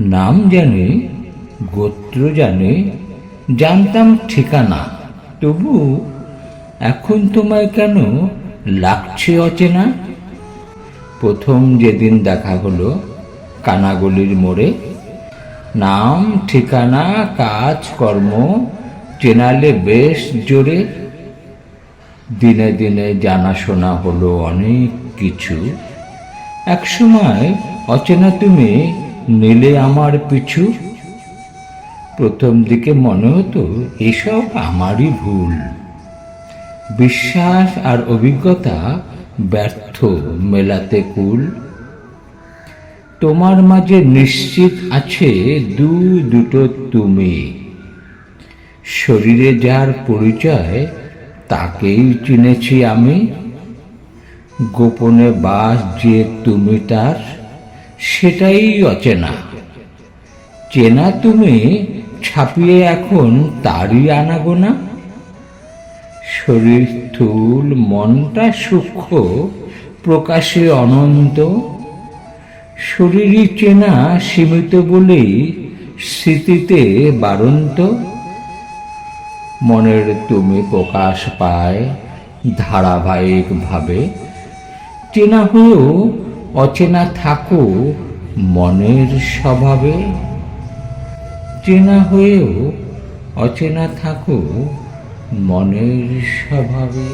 নাম জানে, গোত্র জানে, জানতাম ঠিকানা। তবু এখন তোমায় কেন লাগছে অচেনা? প্রথম যেদিন দেখা হলো কানাগলির মোড়ে, নাম, ঠিকানা, কাজ, কর্ম চেনালে বেশ জোরে। দিনে দিনে জানাশোনা হলো অনেক কিছু। একসময় অচেনা তুমি নিলে আমার পিছু। প্রথম দিকে মনে হতো, এসব আমারই ভুল। বিশ্বাস আর অভিজ্ঞতা ব্যর্থ মেলাতে কুল। তোমার মাঝে নিশ্চিত আছে দু, দুটো তুমি। শরীরে যার পরিচয়, তাকেই চিনেছি আমি। গোপনে বাস যে তুমি তার। সেটাই অচেনা। চেনা তুমি ছাপিয়ে এখন তারই আনাগোনা? শরীর স্থূল, মনটা সূক্ষ্ম, প্রকাশে অনন্ত। শরীরই চেনা সীমিত বলেই স্মৃতিতে বারন্ত। মনের তুমি প্রকাশ পায় ধারাবাহিকভাবে। চেনা হয়েও অচেনা থাকো মনের স্বভাবে? চেনা হয়েও অচেনা থাকো মনের স্বভাবে?